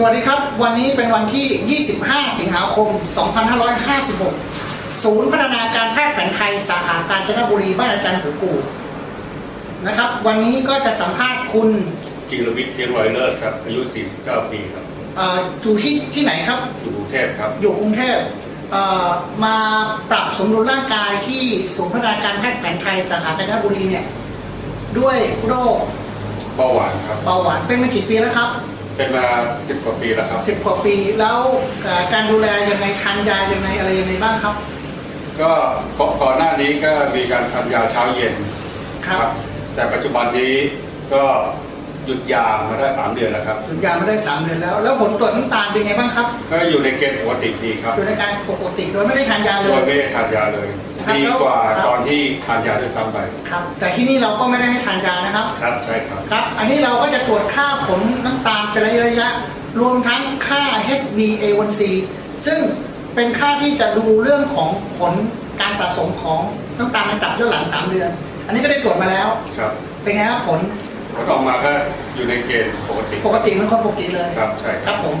สวัสดีครับ วันนี้เป็นวันที่ 25 สิงหาคม 2556 ศูนย์พัฒนาการแพทย์แผนไทยสาขากาญจนบุรีบ้านอาจารย์หูกูนะครับ วันนี้ก็จะสัมภาษณ์คุณจิรวิทย์เพียงรอยเลิศครับ อายุ 49 ปีครับเอ่ออยู่ที่ที่ไหนครับ อยู่กรุงเทพครับ อยู่กรุงเทพเอ่อมาปรับสมดุลร่างกายที่ศูนย์พัฒนาการแพทย์แผนไทยสาขากาญจนบุรีเนี่ยด้วยโรคเบาหวานครับเบาหวานเป็นมากี่ปีแล้วครับ เป็นมา10กว่าปีแล้วครับ สิบกว่าปีแล้วเอ่อการดูแลยังไงทานยายังไงอะไรยังไงบ้างครับ ก็ก่อนก่อนหน้านี้ก็มีการทานยาเช้าเย็นครับแต่ปัจจุบันนี้ก็หยุดยามาได้3เดือนแล้วครับหยุดยามาได้สามเดือนแล้ว แล้วผลตรวจน้ำตาลเป็นไงบ้างครับก็อยู่ในเกณฑ์ปกติดีครับ อยู่ในการปกติโดยไม่ได้ทานยาเลโดยยไม่ได้ทานยาเลย ครับดีกว่าครับ ตอนที่ทานยาด้วยซ้ำไป ครับ แต่ที่นี่เราก็ไม่ได้ให้ทานยานะครับ ครับใช่ครับ ครับ อันนี้เราก็จะตรวจค่าผลน้ำตาลเป็นระยะๆรวมทั้งค่า HbA1c ซึ่งเป็นค่าที่จะดูเรื่องของผลการสะสมของน้ำตาลในตับย้อนหลัง 3 เดือน อันนี้ก็ได้ตรวจมาแล้ว ครับเป็นไงครับผล ผลออกมาก็อยู่ในเกณฑ์ปกติ ปกติเหมันคนปกติเลยครับใช่ ครับผม